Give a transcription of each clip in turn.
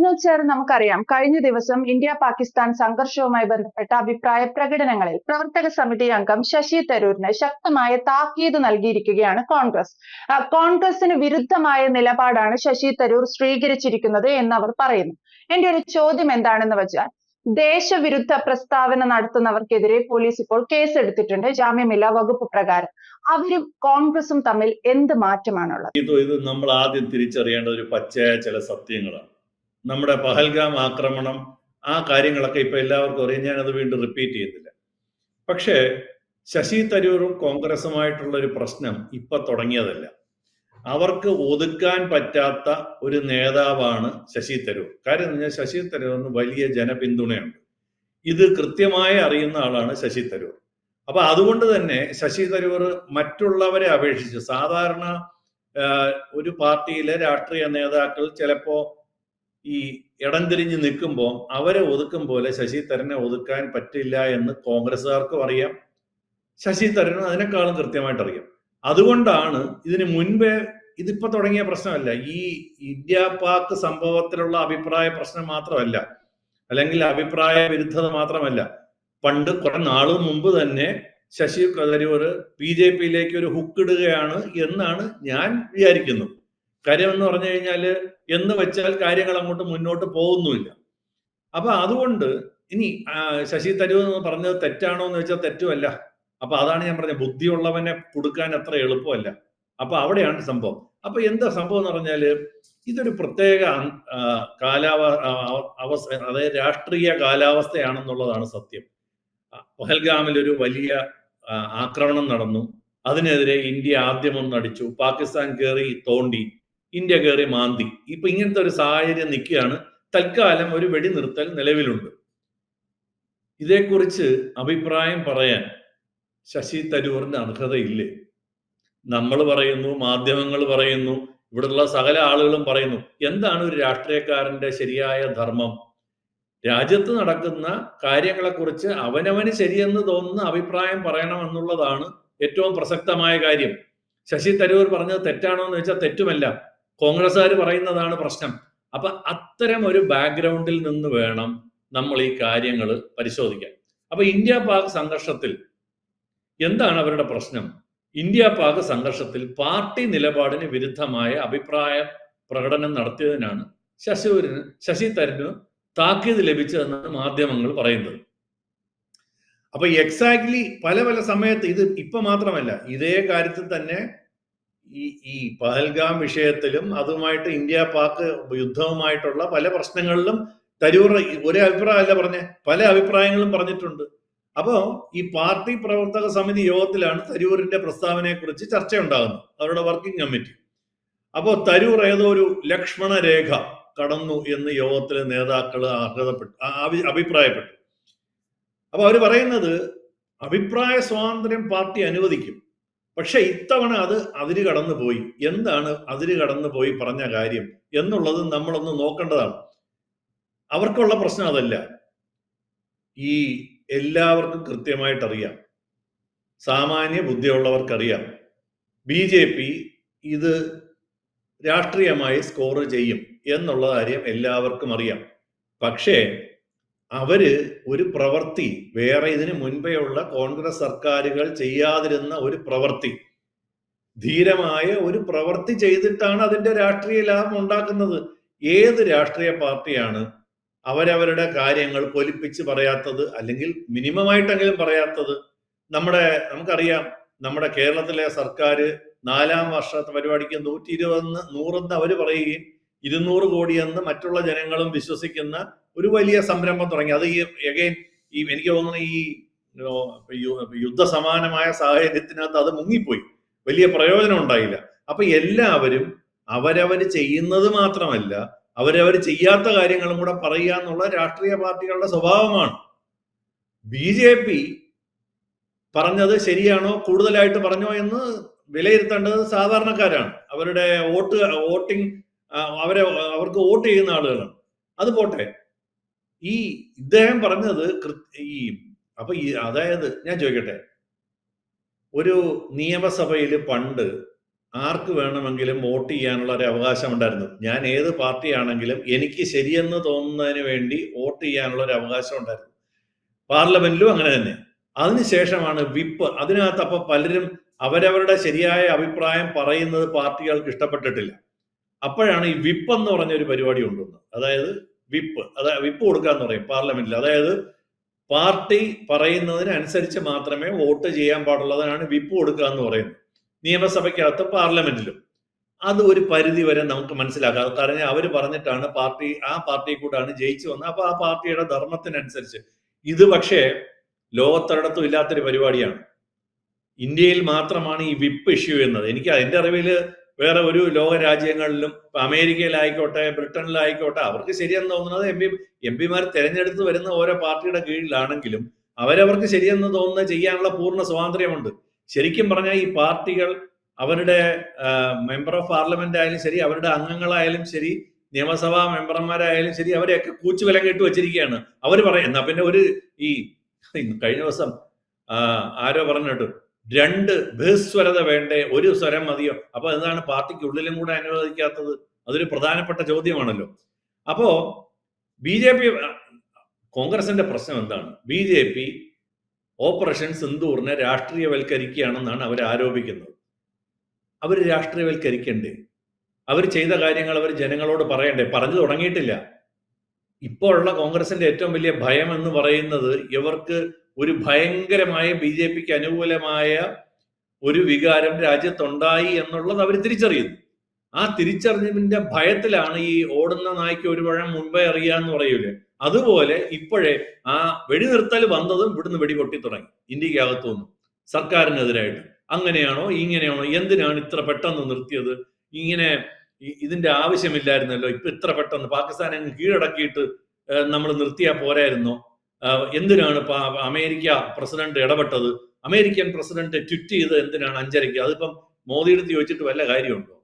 വിനോദ് നമുക്കറിയാം. കഴിഞ്ഞ ദിവസം ഇന്ത്യ പാകിസ്ഥാൻ സംഘർഷവുമായി ബന്ധപ്പെട്ട അഭിപ്രായ പ്രകടനങ്ങളിൽ പ്രവർത്തക സമിതി അംഗം ശശി തരൂരിന് ശക്തമായ താക്കീത് നൽകിയിരിക്കുകയാണ് കോൺഗ്രസ്. കോൺഗ്രസിന് വിരുദ്ധമായ നിലപാടാണ് ശശി തരൂർ സ്വീകരിച്ചിരിക്കുന്നത് എന്ന് അവർ പറയുന്നു. എന്റെ ഒരു ചോദ്യം എന്താണെന്ന് വെച്ചാൽ ദേശവിരുദ്ധ പ്രസ്താവന നടത്തുന്നവർക്കെതിരെ പോലീസ് ഇപ്പോൾ കേസെടുത്തിട്ടുണ്ട് ജാമ്യമില്ല വകുപ്പ് പ്രകാരം. അവരും കോൺഗ്രസും തമ്മിൽ എന്ത് മാറ്റമാണുള്ളത്? ഇത് ഇത് നമ്മൾ ആദ്യം തിരിച്ചറിയേണ്ട ഒരു പച്ചയായ ചില സത്യങ്ങളാണ്. നമ്മുടെ പഹൽഗാം ആക്രമണം ആ കാര്യങ്ങളൊക്കെ ഇപ്പൊ എല്ലാവർക്കും അറിയാം. ഞാനത് വീണ്ടും റിപ്പീറ്റ് ചെയ്യുന്നില്ല. പക്ഷേ ശശി തരൂറും കോൺഗ്രസുമായിട്ടുള്ള ഒരു പ്രശ്നം ഇപ്പൊ തുടങ്ങിയതല്ല. അവർക്ക് ഒതുക്കാൻ പറ്റാത്ത ഒരു നേതാവാണ് ശശി തരൂർ. കാര്യം എന്ന് പറഞ്ഞാൽ ശശി തരൂറിന് വലിയ ജനപിന്തുണയുണ്ട്. ഇത് കൃത്യമായി അറിയുന്ന ആളാണ് ശശി തരൂർ. അപ്പൊ അതുകൊണ്ട് തന്നെ ശശി തരൂർ മറ്റുള്ളവരെ അപേക്ഷിച്ച് സാധാരണ ഒരു പാർട്ടിയിലെ രാഷ്ട്രീയ നേതാക്കൾ ചിലപ്പോ ഈ ഇടം തിരിഞ്ഞ് നിൽക്കുമ്പോൾ അവരെ ഒതുക്കും പോലെ ശശി തരനെ ഒതുക്കാൻ പറ്റില്ല എന്ന് കോൺഗ്രസ്സുകാർക്കും അറിയാം. ശശി തരനും അതിനേക്കാളും കൃത്യമായിട്ട് അറിയാം. അതുകൊണ്ടാണ് ഇതിന് മുൻപേ ഇതിപ്പോ തുടങ്ങിയ പ്രശ്നമല്ല. ഈ ഇന്ത്യ പാക് സംഭവത്തിലുള്ള അഭിപ്രായ പ്രശ്നം മാത്രമല്ല. അല്ലെങ്കിൽ അഭിപ്രായ വിരുദ്ധത മാത്രമല്ല. പണ്ട് കുറെ നാൾ മുമ്പ് തന്നെ ശശി തരൂർ ബി ജെ പിയിലേക്ക് ഒരു ഹുക്ക് ഇടുകയാണ് എന്നാണ് ഞാൻ വിചാരിക്കുന്നത് കാര്യം എന്ന് പറഞ്ഞു കഴിഞ്ഞാൽ എന്ന് വെച്ചാൽ കാര്യങ്ങൾ അങ്ങോട്ട് മുന്നോട്ട് പോകുന്നുമില്ല. അപ്പൊ അതുകൊണ്ട് ഇനി ശശി തരൂർ എന്ന് പറഞ്ഞത് തെറ്റാണോ എന്ന് വെച്ചാൽ തെറ്റുമല്ല. അപ്പൊ അതാണ് ഞാൻ പറഞ്ഞത്. ബുദ്ധിയുള്ളവനെ കൊടുക്കാൻ അത്ര എളുപ്പമല്ല. അപ്പൊ അവിടെയാണ് സംഭവം. അപ്പൊ എന്താ സംഭവം എന്ന് പറഞ്ഞാൽ ഇതൊരു പ്രത്യേക കാലാവ അവസ്ഥ അതായത് രാഷ്ട്രീയ കാലാവസ്ഥയാണെന്നുള്ളതാണ് സത്യം. പഹൽഗാമിൽ ഒരു വലിയ ആക്രമണം നടന്നു. അതിനെതിരെ ഇന്ത്യ ആദ്യം ഒന്ന് അടിച്ചു പാകിസ്ഥാൻ കയറി തോണ്ടി. ഇന്ത്യ കയറി മാന്തി. ഇപ്പൊ ഇങ്ങനത്തെ ഒരു സാഹചര്യം നിൽക്കുകയാണ്. തൽക്കാലം ഒരു വെടി നിർത്തൽ നിലവിലുണ്ട്. ഇതേക്കുറിച്ച് അഭിപ്രായം പറയാൻ ശശി തരൂറിന് അർഹതയില്ലേ? നമ്മൾ പറയുന്നു മാധ്യമങ്ങൾ പറയുന്നു ഇവിടെയുള്ള സകല ആളുകളും പറയുന്നു. എന്താണ് ഒരു രാഷ്ട്രീയക്കാരന്റെ ശരിയായ ധർമ്മം? രാജ്യത്ത് നടക്കുന്ന കാര്യങ്ങളെക്കുറിച്ച് അവനവന് ശരിയെന്ന് തോന്നുന്ന അഭിപ്രായം പറയണമെന്നുള്ളതാണ് ഏറ്റവും പ്രസക്തമായ കാര്യം. ശശി തരൂർ പറഞ്ഞത് തെറ്റാണോ എന്ന് വെച്ചാൽ തെറ്റുമല്ല. കോൺഗ്രസ്സുകാർ പറയുന്നതാണ് പ്രശ്നം. അപ്പൊ അത്തരം ഒരു ബാക്ക്ഗ്രൗണ്ടിൽ നിന്ന് വേണം നമ്മൾ ഈ കാര്യങ്ങൾ പരിശോധിക്കാൻ. അപ്പൊ ഇന്ത്യ പാക് സംഘർഷത്തിൽ എന്താണ് അവരുടെ പ്രശ്നം? ഇന്ത്യ പാക് സംഘർഷത്തിൽ പാർട്ടി നിലപാടിന് വിരുദ്ധമായ അഭിപ്രായ പ്രകടനം നടത്തിയതിനാണ് ശശിന് ശശി തരൂരിന് താക്കീത് ലഭിച്ചതെന്നാണ് മാധ്യമങ്ങൾ പറയുന്നത്. അപ്പൊ എക്സാക്ട്ലി പല പല സമയത്ത് ഇത് ഇപ്പൊ മാത്രമല്ല ഇതേ കാര്യത്തിൽ തന്നെ ഈ ഈ പഹൽഗാം വിഷയത്തിലും അതുമായിട്ട് ഇന്ത്യ പാക് യുദ്ധവുമായിട്ടുള്ള പല പ്രശ്നങ്ങളിലും തരൂർ ഒരേ അഭിപ്രായമല്ല പറഞ്ഞേ പല അഭിപ്രായങ്ങളും പറഞ്ഞിട്ടുണ്ട്. അപ്പോ ഈ പാർട്ടി പ്രവർത്തക സമിതി യോഗത്തിലാണ് തരൂരിന്റെ പ്രസ്താവനയെ കുറിച്ച് ചർച്ച ഉണ്ടാകുന്നത് അവരുടെ വർക്കിംഗ് കമ്മിറ്റി. അപ്പോ തരൂർ ഏതോ ഒരു ലക്ഷ്മണ രേഖ കടന്നു എന്ന് യോഗത്തിലെ നേതാക്കൾ അർഹതപ്പെട്ടു അഭിപ്രായപ്പെട്ടു. അപ്പൊ അവർ പറയുന്നത് അഭിപ്രായ സ്വാതന്ത്ര്യം പാർട്ടി അനുവദിക്കും. പക്ഷെ ഇത്തവണ അത് അതിര് കടന്നു പോയി എന്താണ് അതിര് കടന്നു പോയി പറഞ്ഞ കാര്യം? എന്നുള്ളത് നമ്മളൊന്ന് നോക്കേണ്ടതാണ്. അവർക്കുള്ള പ്രശ്നം അതല്ല. ഈ എല്ലാവർക്കും കൃത്യമായിട്ട് അറിയാം സാമാന്യ ബുദ്ധിയുള്ളവർക്കറിയാം. ബി ജെ പി ഇത് രാഷ്ട്രീയമായി സ്കോർ ചെയ്യും എന്നുള്ള കാര്യം എല്ലാവർക്കും അറിയാം. പക്ഷേ അവർ ഒരു പ്രവൃത്തി വേറെ ഇതിനു മുൻപേ ഉള്ള കോൺഗ്രസ് സർക്കാരുകൾ ചെയ്യാതിരുന്ന ഒരു പ്രവൃത്തി ധീരമായ ഒരു പ്രവൃത്തി ചെയ്തിട്ടാണ് അതിന്റെ രാഷ്ട്രീയ ലാഭം ഉണ്ടാക്കുന്നത്. ഏത് രാഷ്ട്രീയ പാർട്ടിയാണ് അവരവരുടെ കാര്യങ്ങൾ പൊലിപ്പിച്ച് പറയാത്തത് അല്ലെങ്കിൽ മിനിമം ആയിട്ടെങ്കിലും പറയാത്തത്? നമ്മുടെ നമുക്കറിയാം നമ്മുടെ കേരളത്തിലെ സർക്കാർ നാലാം വർഷത്തെ പരിപാടിക്ക് നൂറ്റി ഇരുപതെന്ന് നൂറെന്ന് അവർ പറയുകയും ഇരുന്നൂറ് കോടിയെന്ന് മറ്റുള്ള ജനങ്ങളും വിശ്വസിക്കുന്ന ഒരു വലിയ സംരംഭം തുടങ്ങി. അത് ഈ എഗൈൻ ഈ എനിക്ക് തോന്നുന്നു ഈ യുദ്ധ സമാനമായ യുദ്ധസമാനമായ സാഹചര്യത്തിനകത്ത് അത് മുങ്ങിപ്പോയി. വലിയ പ്രയോജനം ഉണ്ടായില്ല. അപ്പൊ എല്ലാവരും അവരവർ ചെയ്യുന്നത് മാത്രമല്ല അവരവർ ചെയ്യാത്ത കാര്യങ്ങളും കൂടെ പറയുക എന്നുള്ള രാഷ്ട്രീയ പാർട്ടികളുടെ സ്വഭാവമാണ്. ബി ജെ പി പറഞ്ഞത് ശരിയാണോ? കൂടുതലായിട്ട് പറഞ്ഞോ എന്ന് വിലയിരുത്തേണ്ടത് സാധാരണക്കാരാണ്. അവരുടെ വോട്ട് വോട്ടിംഗ് അവരെ അവർക്ക് വോട്ട് ചെയ്യുന്ന ആളുകളാണ്. അത് പോട്ടെ. ഈ ഇദ്ദേഹം പറഞ്ഞത് ഈ അപ്പൊ ഈ അതായത് ഞാൻ ചോദിക്കട്ടെ. ഒരു നിയമസഭയിൽ പണ്ട് ആർക്ക് വേണമെങ്കിലും വോട്ട് ചെയ്യാനുള്ള ഒരു അവകാശം ഉണ്ടായിരുന്നു ഞാൻ ഏത് പാർട്ടിയാണെങ്കിലും എനിക്ക് ശരിയെന്ന് തോന്നുന്നതിന് വേണ്ടി വോട്ട് ചെയ്യാനുള്ള ഒരു അവകാശം ഉണ്ടായിരുന്നു. പാർലമെന്റിലും അങ്ങനെ തന്നെ. അതിനുശേഷമാണ് വിപ്പ്. അതിനകത്ത് അപ്പൊ പലരും അവരവരുടെ ശരിയായ അഭിപ്രായം പറയുന്നത് പാർട്ടികൾക്ക് ഇഷ്ടപ്പെട്ടിട്ടില്ല. അപ്പോഴാണ് ഈ വിപ്പ് എന്ന് പറഞ്ഞ ഒരു പരിപാടി കൊണ്ടുവന്നത് അതായത് വിപ്പ് അതായത് വിപ്പ് കൊടുക്കുക എന്ന് പറയും പാർലമെന്റിൽ. അതായത് പാർട്ടി പറയുന്നതിനനുസരിച്ച് മാത്രമേ വോട്ട് ചെയ്യാൻ പാടുള്ളതിനാണ് വിപ്പ് കൊടുക്കുക എന്ന് പറയുന്നത്. നിയമസഭയ്ക്കകത്ത് പാർലമെന്റിലും. അത് ഒരു പരിധി വരെ നമുക്ക് മനസ്സിലാക്കാം. കാരണം അവർ പറഞ്ഞിട്ടാണ് പാർട്ടി ആ പാർട്ടി കൂടാണ് ജയിച്ചു വന്നത്. അപ്പൊ ആ പാർട്ടിയുടെ ധർമ്മത്തിനനുസരിച്ച്. ഇത് പക്ഷേ ലോകത്തൊരിടത്തും ഇല്ലാത്തൊരു പരിപാടിയാണ്. ഇന്ത്യയിൽ മാത്രമാണ് ഈ വിപ്പ് ഇഷ്യൂ എന്നത് എനിക്ക് എന്റെ അറിവിൽ വേറെ ഒരു ലോക രാജ്യങ്ങളിലും അമേരിക്കയിലായിക്കോട്ടെ ബ്രിട്ടനിലായിക്കോട്ടെ അവർക്ക് ശരിയെന്ന് തോന്നുന്നത് എം പി എം പിമാർ തെരഞ്ഞെടുത്ത് വരുന്ന ഓരോ പാർട്ടിയുടെ കീഴിലാണെങ്കിലും അവരവർക്ക് ശരിയെന്ന് തോന്നുന്നത് ചെയ്യാനുള്ള പൂർണ സ്വാതന്ത്ര്യമുണ്ട്. ശരിക്കും പറഞ്ഞാൽ ഈ പാർട്ടികൾ അവരുടെ മെമ്പർ ഓഫ് പാർലമെന്റ് ആയാലും ശരി അവരുടെ അംഗങ്ങളായാലും ശരി നിയമസഭാ മെമ്പർമാരായാലും ശരി അവരെയൊക്കെ കൂച്ചുവിലം കെട്ടി വെച്ചിരിക്കുകയാണ് അവർ പറയുന്ന പിന്നെ ഒരു ഈ കഴിഞ്ഞ ദിവസം ആരോ പറഞ്ഞു കേട്ടു രണ്ട് ബഹുസ്വരത വേണ്ടേ? ഒരു സ്വരം മതിയോ? അപ്പൊ എന്താണ് പാർട്ടിക്ക് ഉള്ളിലും കൂടെ അനുവദിക്കാത്തത്? അതൊരു പ്രധാനപ്പെട്ട ചോദ്യമാണല്ലോ. അപ്പോ ബി ജെ പി കോൺഗ്രസിന്റെ പ്രശ്നം എന്താണ്? ബി ജെ പി ഓപ്പറേഷൻ സിന്ദൂറിനെ രാഷ്ട്രീയവൽക്കരിക്കുകയാണെന്നാണ് അവർ ആരോപിക്കുന്നത്. അവർ രാഷ്ട്രീയവൽക്കരിക്കണ്ടേ? അവർ ചെയ്ത കാര്യങ്ങൾ അവർ ജനങ്ങളോട് പറയണ്ടേ? പറഞ്ഞു തുടങ്ങിയിട്ടില്ല. ഇപ്പോഴുള്ള കോൺഗ്രസിന്റെ ഏറ്റവും വലിയ ഭയം എന്ന് പറയുന്നത് ഇവർക്ക് ഒരു ഭയങ്കരമായ ബി ജെ പിക്ക് അനുകൂലമായ ഒരു വികാരം രാജ്യത്തുണ്ടായി എന്നുള്ളത് അവർ തിരിച്ചറിയുന്നു. ആ തിരിച്ചറിഞ്ഞതിന്റെ ഭയത്തിലാണ് ഈ ഓടുന്ന നായ്ക്ക് ഒരു പഴം മുൻപേ അറിയാന്ന് പറയൂലേ? അതുപോലെ ഇപ്പോഴേ ആ വെടിനിർത്തൽ വന്നതും ഇവിടുന്ന് വെടിപൊട്ടി തുടങ്ങി. ഇന്ത്യക്കകത്തു നിന്നും സർക്കാരിനെതിരായിട്ട്. അങ്ങനെയാണോ? ഇങ്ങനെയാണോ? എന്തിനാണ് ഇത്ര പെട്ടെന്ന് നിർത്തിയത്? ഇങ്ങനെ ഇതിന്റെ ആവശ്യമില്ലായിരുന്നല്ലോ. ഇപ്പൊ ഇത്ര പെട്ടെന്ന് പാകിസ്ഥാനെ കീഴടക്കിയിട്ട് നമ്മൾ നിർത്തിയാൽ പോരായിരുന്നോ? എന്തിനാണ് ഇപ്പൊ അമേരിക്ക പ്രസിഡന്റ് ഇടപെട്ടത്? അമേരിക്കൻ പ്രസിഡന്റ് ട്വിറ്റ് ചെയ്ത് എന്തിനാണ് അഞ്ചരയ്ക്ക്? അതിപ്പം മോദി എടുത്ത് ചോദിച്ചിട്ട് വല്ല കാര്യമുണ്ടോ?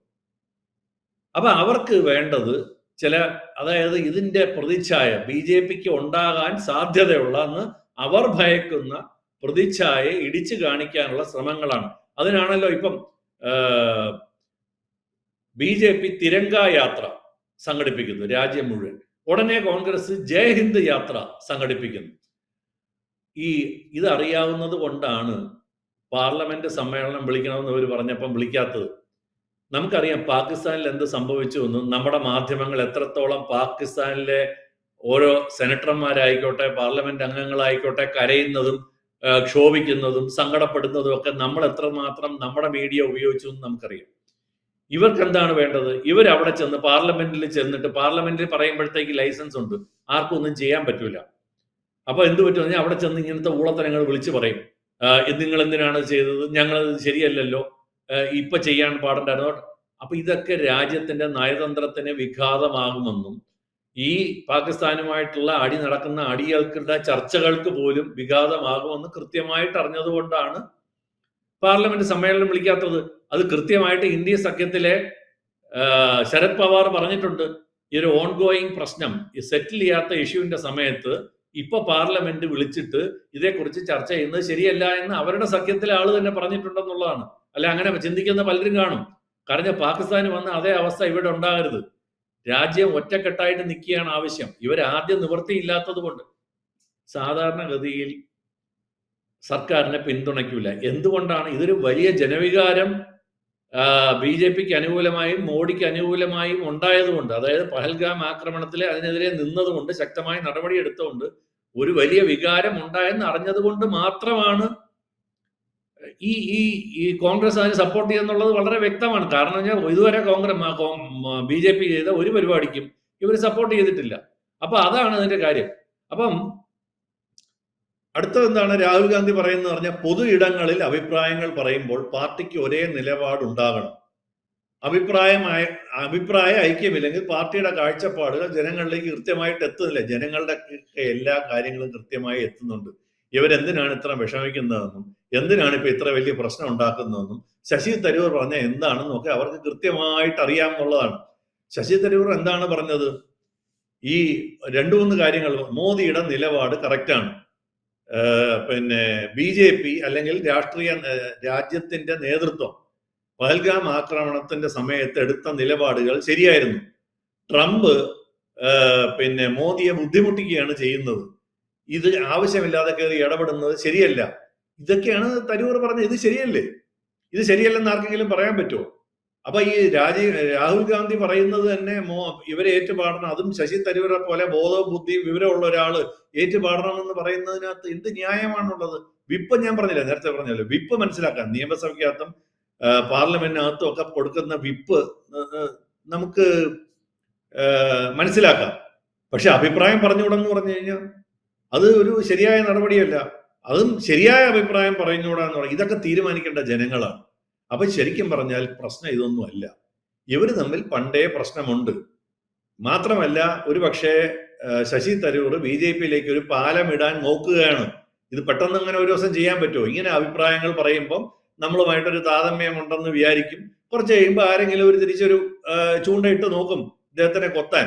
അപ്പൊ അവർക്ക് വേണ്ടത് ചില അതായത് ഇതിന്റെ പ്രതിച്ഛായ ബി ജെ പിക്ക് ഉണ്ടാകാൻ സാധ്യതയുള്ള എന്ന് അവർ ഭയക്കുന്ന പ്രതിച്ഛായ ഇടിച്ചു കാണിക്കാനുള്ള ശ്രമങ്ങളാണ്. അതിനാണല്ലോ ഇപ്പം ബി ജെ പി തിരങ്ക യാത്ര സംഘടിപ്പിക്കുന്നു രാജ്യം മുഴുവൻ. ഉടനെ കോൺഗ്രസ് ജയ് ഹിന്ദ് യാത്ര സംഘടിപ്പിക്കുന്നു. ഈ ഇതറിയാവുന്നത് കൊണ്ടാണ് പാർലമെന്റ് സമ്മേളനം വിളിക്കണമെന്ന് അവർ പറഞ്ഞപ്പം വിളിക്കാത്തത്. നമുക്കറിയാം പാകിസ്ഥാനിൽ എന്ത് സംഭവിച്ചു എന്നും നമ്മുടെ മാധ്യമങ്ങൾ എത്രത്തോളം പാകിസ്ഥാനിലെ ഓരോ സെനറ്റർമാരായിക്കോട്ടെ പാർലമെന്റ് അംഗങ്ങളായിക്കോട്ടെ കരയുന്നതും ക്ഷോഭിക്കുന്നതും സങ്കടപ്പെടുന്നതും ഒക്കെ നമ്മൾ എത്രമാത്രം നമ്മുടെ മീഡിയ ഉപയോഗിച്ചു എന്ന് നമുക്കറിയാം. ഇവർക്ക് എന്താണ് വേണ്ടത്? ഇവർ അവിടെ ചെന്ന് പാർലമെന്റിൽ ചെന്നിട്ട് പാർലമെന്റിൽ പറയുമ്പോഴത്തേക്ക് ലൈസൻസ് ഉണ്ട്. ആർക്കും ഒന്നും ചെയ്യാൻ പറ്റൂല. അപ്പൊ എന്ത് പറ്റും? അവിടെ ചെന്ന് ഇങ്ങനത്തെ ഊളത്തരങ്ങൾ വിളിച്ചു പറയും. നിങ്ങൾ എന്തിനാണ് ചെയ്തത്? ഞങ്ങൾ ശരിയല്ലല്ലോ. ഇപ്പൊ ചെയ്യാൻ പാടുണ്ടായിരുന്നു. അപ്പൊ ഇതൊക്കെ രാജ്യത്തിന്റെ നയതന്ത്രത്തിന് വിഘാതമാകുമെന്നും ഈ പാകിസ്ഥാനുമായിട്ടുള്ള അടി നടക്കുന്ന അടികൾക്കുള്ള ചർച്ചകൾക്ക് പോലും വിഘാതമാകുമെന്ന് കൃത്യമായിട്ട് അറിഞ്ഞതുകൊണ്ടാണ് പാർലമെന്റ് സമ്മേളനം വിളിക്കാത്തത്. അത് കൃത്യമായിട്ട് ഇന്ത്യ സഖ്യത്തിലെ ശരത് പവാർ പറഞ്ഞിട്ടുണ്ട്. ഈ ഒരു ഓൺ ഗോയിങ് പ്രശ്നം ഈ സെറ്റിൽ ചെയ്യാത്ത ഇഷ്യൂവിന്റെ സമയത്ത് ഇപ്പൊ പാർലമെന്റ് വിളിച്ചിട്ട് ഇതേക്കുറിച്ച് ചർച്ച ചെയ്യുന്നത് ശരിയല്ല എന്ന് അവരുടെ സഖ്യത്തിലെ ആൾ തന്നെ പറഞ്ഞിട്ടുണ്ടെന്നുള്ളതാണ്. അല്ല അങ്ങനെ ചിന്തിക്കുന്ന പലരും കാണും. കാരണം പാകിസ്ഥാന് വന്ന അതേ അവസ്ഥ ഇവിടെ ഉണ്ടാകരുത്. രാജ്യം ഒറ്റക്കെട്ടായിട്ട് നിൽക്കുകയാണ് ആവശ്യം. ഇവർ ആദ്യം നിവൃത്തിയില്ലാത്തത് കൊണ്ട്. സാധാരണഗതിയിൽ സർക്കാരിനെ പിന്തുണയ്ക്കൂല. എന്തുകൊണ്ടാണ്? ഇതൊരു വലിയ ജനവികാരം ബി ജെ പിക്ക് അനുകൂലമായും മോഡിക്ക് അനുകൂലമായും ഉണ്ടായതുകൊണ്ട് അതായത് പഹൽഗാം ആക്രമണത്തിൽ അതിനെതിരെ നിന്നതുകൊണ്ട് ശക്തമായ നടപടി എടുത്തുകൊണ്ട് ഒരു വലിയ വികാരം ഉണ്ടായെന്ന് അറിഞ്ഞതുകൊണ്ട് മാത്രമാണ് ഈ ഈ ഈ കോൺഗ്രസ് അതിനെ സപ്പോർട്ട് ചെയ്യുന്നുള്ളത് വളരെ വ്യക്തമാണ്. കാരണം വെച്ചാൽ ഇതുവരെ കോൺഗ്രസ് ബി ജെ പി ചെയ്ത ഒരു പരിപാടിക്കും ഇവർ സപ്പോർട്ട് ചെയ്തിട്ടില്ല. അപ്പൊ അതാണ് അതിന്റെ കാര്യം. അപ്പം അടുത്തത് എന്താണ് രാഹുൽ ഗാന്ധി പറയുന്നത് പറഞ്ഞാൽ പൊതു ഇടങ്ങളിൽ അഭിപ്രായങ്ങൾ പറയുമ്പോൾ പാർട്ടിക്ക് ഒരേ നിലപാടുണ്ടാകണം. അഭിപ്രായമായ അഭിപ്രായ ഐക്യമില്ലെങ്കിൽ പാർട്ടിയുടെ കാഴ്ചപ്പാടുകൾ ജനങ്ങളിലേക്ക് കൃത്യമായിട്ട് എത്തുന്നില്ല. ജനങ്ങളുടെ എല്ലാ കാര്യങ്ങളും കൃത്യമായി എത്തുന്നുണ്ട്. ഇവരെന്തിനാണ് ഇത്ര വിഷമിക്കുന്നതെന്നും എന്തിനാണ് ഇപ്പൊ ഇത്ര വലിയ പ്രശ്നം ഉണ്ടാക്കുന്നതെന്നും ശശി തരൂർ പറഞ്ഞ എന്താണെന്നും ഒക്കെ അവർക്ക് കൃത്യമായിട്ട് അറിയാമെന്നുള്ളതാണ്. ശശി തരൂർ എന്താണ് പറഞ്ഞത്? ഈ രണ്ടു മൂന്ന് കാര്യങ്ങൾ മോദിയുടെ നിലപാട് കറക്റ്റാണ് പിന്നെ ബി ജെ പി അല്ലെങ്കിൽ രാഷ്ട്രീയ രാജ്യത്തിന്റെ നേതൃത്വം പഹൽഗാം ആക്രമണത്തിന്റെ സമയത്ത് എടുത്ത നിലപാടുകൾ ശരിയായിരുന്നു. ട്രംപ് പിന്നെ മോദിയെ ബുദ്ധിമുട്ടിക്കുകയാണ് ചെയ്യുന്നത്. ഇത് ആവശ്യമില്ലാതെ കയറി ഇടപെടുന്നത് ശരിയല്ല. ഇതൊക്കെയാണ് തരൂർ പറഞ്ഞത്. ഇത് ശരിയല്ലേ? ഇത് ശരിയല്ലെന്ന് ആർക്കെങ്കിലും പറയാൻ പറ്റുമോ? അപ്പൊ ഈ രാജീവ് രാഹുൽ ഗാന്ധി പറയുന്നത് തന്നെ മോ ഇവരെ ഏറ്റുപാടണം. അതും ശശി തരൂരെ പോലെ ബോധവും ബുദ്ധിയും വിവരമുള്ള ഒരാൾ ഏറ്റുപാടണം എന്ന് പറയുന്നതിനകത്ത് എന്ത് ന്യായമാണുള്ളത്? വിപ്പ് ഞാൻ പറഞ്ഞില്ല നേരത്തെ പറഞ്ഞല്ലോ. വിപ്പ് മനസ്സിലാക്കാം. നിയമസഭയ്ക്കകത്തും പാർലമെന്റിനകത്തും ഒക്കെ കൊടുക്കുന്ന വിപ്പ് നമുക്ക് മനസ്സിലാക്കാം. പക്ഷെ അഭിപ്രായം പറഞ്ഞുകൂടെന്ന് പറഞ്ഞു കഴിഞ്ഞാൽ അത് ഒരു ശരിയായ നടപടിയല്ല. അതും ശരിയായ അഭിപ്രായം പറഞ്ഞുകൂടാന്ന് പറയും ഇതൊക്കെ തീരുമാനിക്കേണ്ട ജനങ്ങളാണ്. അപ്പൊ ശരിക്കും പറഞ്ഞാൽ പ്രശ്നം ഇതൊന്നുമല്ല. ഇവർ തമ്മിൽ പണ്ടേ പ്രശ്നമുണ്ട്. മാത്രമല്ല ഒരു പക്ഷേ ശശി തരൂർ ബി ജെ പിയിലേക്ക് ഒരു പാലം ഇടാൻ നോക്കുകയാണ്. ഇത് പെട്ടെന്ന് അങ്ങനെ ഒരു ദിവസം ചെയ്യാൻ പറ്റുമോ? ഇങ്ങനെ അഭിപ്രായങ്ങൾ പറയുമ്പം നമ്മളുമായിട്ടൊരു താരതമ്യം ഉണ്ടെന്ന് വിചാരിക്കും. കുറച്ച് കഴിയുമ്പോൾ ആരെങ്കിലും ഒരു തിരിച്ചൊരു ചൂണ്ടയിട്ട് നോക്കും ഇദ്ദേഹത്തിനെ കൊത്താൻ.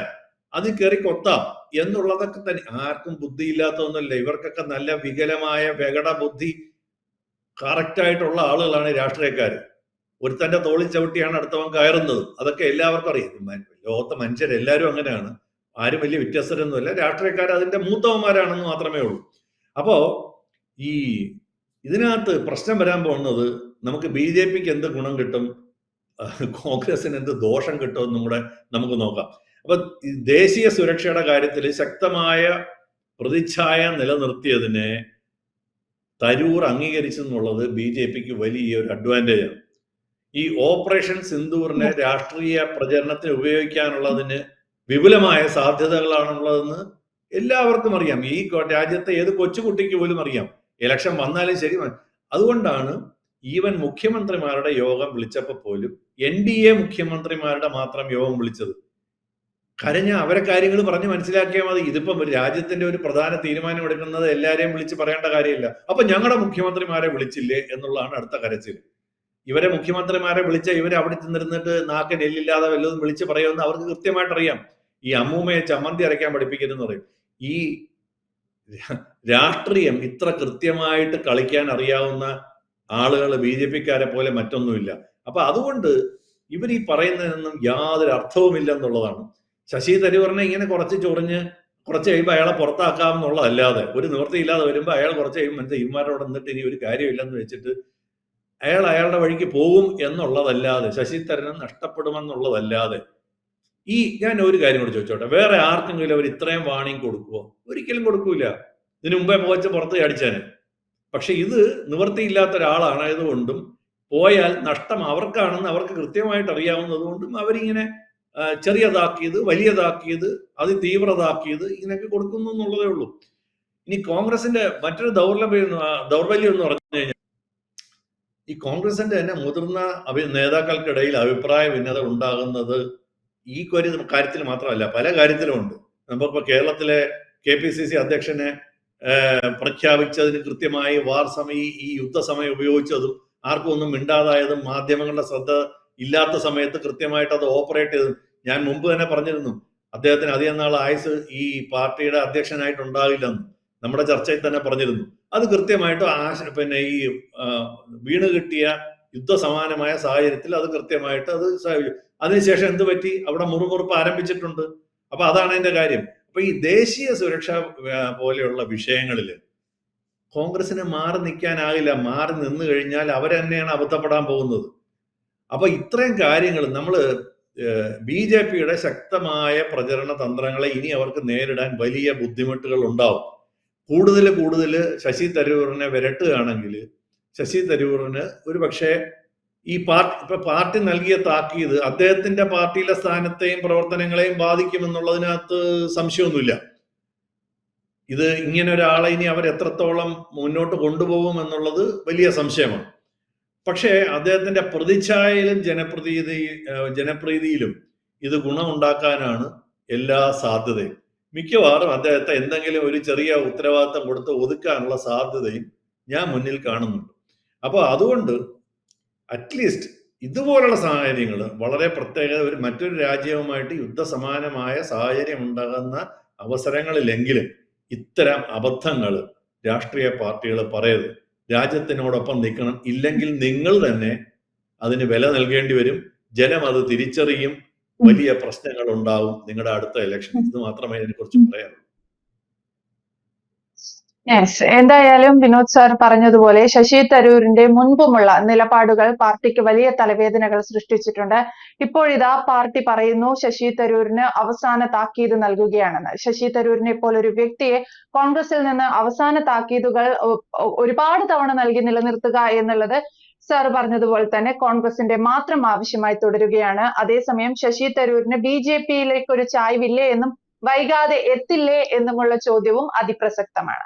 അത് കയറി കൊത്താം എന്നുള്ളതൊക്കെ തന്നെ. ആർക്കും ബുദ്ധിയില്ലാത്തതൊന്നുമല്ല. ഇവർക്കൊക്കെ നല്ല വികലമായ വികട ബുദ്ധി കറക്റ്റ് ആയിട്ടുള്ള ആളുകളാണ് രാഷ്ട്രീയക്കാർ ഒരുത്തന്റെ തോളിൽ ചവിട്ടിയാണ് അടുത്തവൻ കയറുന്നത്. അതൊക്കെ എല്ലാവർക്കും അറിയാം. ലോകത്തെ മനുഷ്യരെല്ലാവരും അങ്ങനെയാണ്. ആരും വലിയ വ്യത്യസ്തരൊന്നുമില്ല. രാഷ്ട്രീയക്കാർ അതിന്റെ മൂത്തവന്മാരാണെന്ന് മാത്രമേ ഉള്ളൂ. അപ്പോ ഈ ഇതിനകത്ത് പ്രശ്നം വരാൻ പോകുന്നത് നമുക്ക് ബി ജെ പിക്ക് എന്ത് ഗുണം കിട്ടും? കോൺഗ്രസിന് എന്ത് ദോഷം കിട്ടും എന്നും കൂടെ നമുക്ക് നോക്കാം. അപ്പൊ ദേശീയ സുരക്ഷയുടെ കാര്യത്തിൽ ശക്തമായ പ്രതിച്ഛായ നിലനിർത്തിയതിനെ തരൂർ അംഗീകരിച്ചെന്നുള്ളത് ബി ജെ പിക്ക് വലിയ ഒരു അഡ്വാന്റേജ് ആണ്. ഈ ഓപ്പറേഷൻ സിന്ദൂറിനെ രാഷ്ട്രീയ പ്രചരണത്തിന് ഉപയോഗിക്കാനുള്ളതിന് വിപുലമായ സാധ്യതകളാണുള്ളതെന്ന് എല്ലാവർക്കും അറിയാം. ഈ രാജ്യത്തെ ഏത് കൊച്ചുകുട്ടിക്ക് പോലും അറിയാം. ഇലക്ഷൻ വന്നാലും ശരി അതുകൊണ്ടാണ് ഈവൻ മുഖ്യമന്ത്രിമാരുടെ യോഗം വിളിച്ചപ്പോൾ പോലും എൻ ഡി എ മുഖ്യമന്ത്രിമാരുടെ മാത്രം യോഗം വിളിച്ചത്. കരഞ്ഞ അവരെ കാര്യങ്ങൾ പറഞ്ഞ് മനസ്സിലാക്കിയാൽ മതി. ഇതിപ്പം ഒരു രാജ്യത്തിന്റെ ഒരു പ്രധാന തീരുമാനം എടുക്കുന്നത് എല്ലാരെയും വിളിച്ച് പറയേണ്ട കാര്യമില്ല. അപ്പൊ ഞങ്ങളുടെ മുഖ്യമന്ത്രിമാരെ വിളിച്ചില്ലേ എന്നുള്ളതാണ് അടുത്ത കരച്ചിൽ. ഇവരെ മുഖ്യമന്ത്രിമാരെ വിളിച്ച ഇവരെ അവിടെ ചെന്നിരുന്നിട്ട് നാക്ക് നെല്ലില്ലാതെ വല്ലതും വിളിച്ച് പറയുമെന്ന് അവർക്ക് കൃത്യമായിട്ട് അറിയാം ഈ അമ്മൂമ്മയെ ചമ്മന്തി അരയ്ക്കാൻ പഠിപ്പിക്കരുതെന്ന് പറയും. ഈ രാഷ്ട്രീയം ഇത്ര കൃത്യമായിട്ട് കളിക്കാൻ അറിയാവുന്ന ആളുകൾ ബി ജെ പിക്കാരെ പോലെ മറ്റൊന്നുമില്ല. അപ്പൊ അതുകൊണ്ട് ഇവർ ഈ പറയുന്നതിനൊന്നും യാതൊരു അർത്ഥവുമില്ല എന്നുള്ളതാണ് ശശി തരൂറിനെ ഇങ്ങനെ കുറച്ച് ചൊറിഞ്ഞ് കുറച്ച് കഴിയുമ്പോൾ അയാളെ പുറത്താക്കാം എന്നുള്ളതല്ലാതെ ഒരു നിവൃത്തിയില്ലാതെ വരുമ്പോൾ അയാൾ കുറച്ച് കഴിയുമ്പോൾ എന്താ ഇവന്മാരോട് നിന്നിട്ട് ഇനി ഒരു കാര്യമില്ലെന്ന് വെച്ചിട്ട് അയാൾ അയാളുടെ വഴിക്ക് പോകും എന്നുള്ളതല്ലാതെ ശശി തരനെ നഷ്ടപ്പെടുമെന്നുള്ളതല്ലാതെ. ഈ ഞാൻ ഒരു കാര്യം കൂടി ചോദിച്ചോട്ടെ വേറെ ആർക്കെങ്കിലും അവർ ഇത്രയും വാണിംഗ് കൊടുക്കുമോ ഒരിക്കലും കൊടുക്കൂല. ഇതിനു മുമ്പേ പോയിച്ച് പുറത്ത് അടിച്ചാന് പക്ഷെ ഇത് നിവൃത്തിയില്ലാത്ത ഒരാളാണായതുകൊണ്ടും പോയാൽ നഷ്ടം അവർക്കാണെന്ന് അവർക്ക് കൃത്യമായിട്ട് അറിയാവുന്നതുകൊണ്ടും അവരിങ്ങനെ ചെറിയതാക്കിയത് വലിയതാക്കിയത് അതിതീവ്രതാക്കിയത് ഇങ്ങനെയൊക്കെ കൊടുക്കുന്നു എന്നുള്ളതേ ഉള്ളൂ. ഇനി കോൺഗ്രസിന്റെ മറ്റൊരു ദൗർലഭ്യം ദൗർബല്യം എന്ന് പറഞ്ഞു കഴിഞ്ഞാൽ ഈ കോൺഗ്രസിന്റെ തന്നെ മുതിർന്ന അഭി നേതാക്കൾക്കിടയിൽ അഭിപ്രായ ഭിന്നത ഉണ്ടാകുന്നത് ഈ കാര്യ കാര്യത്തിൽ മാത്രമല്ല പല കാര്യത്തിലുമുണ്ട് നമ്മളിപ്പോ കേരളത്തിലെ കെ പി സി സി അധ്യക്ഷനെ പ്രഖ്യാപിച്ചതിന് കൃത്യമായി വാർ സമയം ഈ യുദ്ധസമയം ഉപയോഗിച്ചതും ആർക്കും ഒന്നും മിണ്ടാതായതും മാധ്യമങ്ങളുടെ ശ്രദ്ധ ഇല്ലാത്ത സമയത്ത് കൃത്യമായിട്ട് അത് ഓപ്പറേറ്റ് ചെയ്തു. ഞാൻ മുമ്പ് തന്നെ പറഞ്ഞിരുന്നു അദ്ദേഹത്തിന് അധികം നാൾ ആയുസ് ഈ പാർട്ടിയുടെ അധ്യക്ഷനായിട്ട് ഉണ്ടാകില്ലെന്ന് നമ്മുടെ ചർച്ചയിൽ തന്നെ പറഞ്ഞിരുന്നു. അത് കൃത്യമായിട്ട് ആശ പിന്നെ ഈ വീണ് കിട്ടിയ യുദ്ധസമാനമായ സാഹചര്യത്തിൽ അത് കൃത്യമായിട്ട് അത് അതിനുശേഷം എന്ത് പറ്റി? അവിടെ മുറുമുറുപ്പ് ആരംഭിച്ചിട്ടുണ്ട്. അപ്പൊ അതാണ് അതിന്റെ കാര്യം. അപ്പൊ ഈ ദേശീയ സുരക്ഷ പോലെയുള്ള വിഷയങ്ങളിൽ കോൺഗ്രസിന് മാറി നിൽക്കാനാകില്ല. മാറി നിന്ന് കഴിഞ്ഞാൽ അവരെന്നെയാണ് അബദ്ധപ്പെടാൻ പോകുന്നത്. അപ്പൊ ഇത്രയും കാര്യങ്ങൾ നമ്മൾ ബി ജെ പിയുടെ ശക്തമായ പ്രചരണ തന്ത്രങ്ങളെ ഇനി അവർക്ക് നേരിടാൻ വലിയ ബുദ്ധിമുട്ടുകൾ ഉണ്ടാവും. കൂടുതൽ കൂടുതൽ ശശി തരൂറിനെ വിരട്ടുകയാണെങ്കിൽ ശശി തരൂറിന് ഒരു പക്ഷേ ഈ പാർട്ടി ഇപ്പൊ പാർട്ടി നൽകിയ താക്കീത് അദ്ദേഹത്തിന്റെ പാർട്ടിയിലെ സ്ഥാനത്തെയും പ്രവർത്തനങ്ങളെയും ബാധിക്കുമെന്നുള്ളതിനകത്ത് സംശയമൊന്നുമില്ല. ഇത് ഇങ്ങനെ ഒരാളെ ഇനി അവർ എത്രത്തോളം മുന്നോട്ട് കൊണ്ടുപോകും എന്നുള്ളത് വലിയ സംശയമാണ്. പക്ഷേ അദ്ദേഹത്തിന്റെ പ്രതിച്ഛായയിലും ജനപ്രീതി ജനപ്രീതിയിലും ഇത് ഗുണമുണ്ടാക്കാനാണ് എല്ലാ സാധ്യതയും. മിക്കവാറും അദ്ദേഹത്തെ എന്തെങ്കിലും ഒരു ചെറിയ ഉത്തരവാദിത്തം കൊടുത്ത് ഒതുക്കാനുള്ള സാധ്യതയും ഞാൻ മുന്നിൽ കാണുന്നുണ്ട്. അപ്പോൾ അതുകൊണ്ട് അറ്റ്ലീസ്റ്റ് ഇതുപോലുള്ള സാഹചര്യങ്ങൾ വളരെ പ്രത്യേക ഒരു മറ്റൊരു രാജ്യവുമായിട്ട് യുദ്ധസമാനമായ സാഹചര്യം ഉണ്ടാകുന്ന അവസരങ്ങളിലെങ്കിലും ഇത്തരം അബദ്ധങ്ങൾ രാഷ്ട്രീയ പാർട്ടികൾ പറയരുത്. രാജ്യത്തിനോടൊപ്പം നിൽക്കണം. ഇല്ലെങ്കിൽ നിങ്ങൾ തന്നെ അതിന് വില നൽകേണ്ടി വരും. ജനം അത് തിരിച്ചറിയും. വലിയ പ്രശ്നങ്ങൾ ഉണ്ടാവും നിങ്ങളുടെ അടുത്ത ഇലക്ഷൻ ഇത് മാത്രമേ ഇതിനെക്കുറിച്ച് പറയാനുള്ളൂ. യെസ് എന്തായാലും വിനോദ് സാർ പറഞ്ഞതുപോലെ ശശി തരൂരിന്റെ മുൻപുമുള്ള നിലപാടുകൾ പാർട്ടിക്ക് വലിയ തലവേദനകൾ സൃഷ്ടിച്ചിട്ടുണ്ട്. ഇപ്പോഴിതാ പാർട്ടി പറയുന്നു ശശി തരൂരിന് അവസാന താക്കീത് നൽകുകയാണെന്ന്. ശശി തരൂരിനെ പോലൊരു വ്യക്തിയെ കോൺഗ്രസിൽ നിന്ന് അവസാന താക്കീതുകൾ ഒരുപാട് തവണ നൽകി നിലനിർത്തുക എന്നുള്ളത് സാർ പറഞ്ഞതുപോലെ തന്നെ കോൺഗ്രസിന്റെ മാത്രം ആവശ്യമായി തുടരുകയാണ്. അതേസമയം ശശി തരൂരിന് ബി ജെ പിയിലേക്ക് ഒരു ചായ്വില്ലേ എന്നും വൈകാതെ എത്തില്ലേ എന്നുമുള്ള ചോദ്യവും അതിപ്രസക്തമാണ്.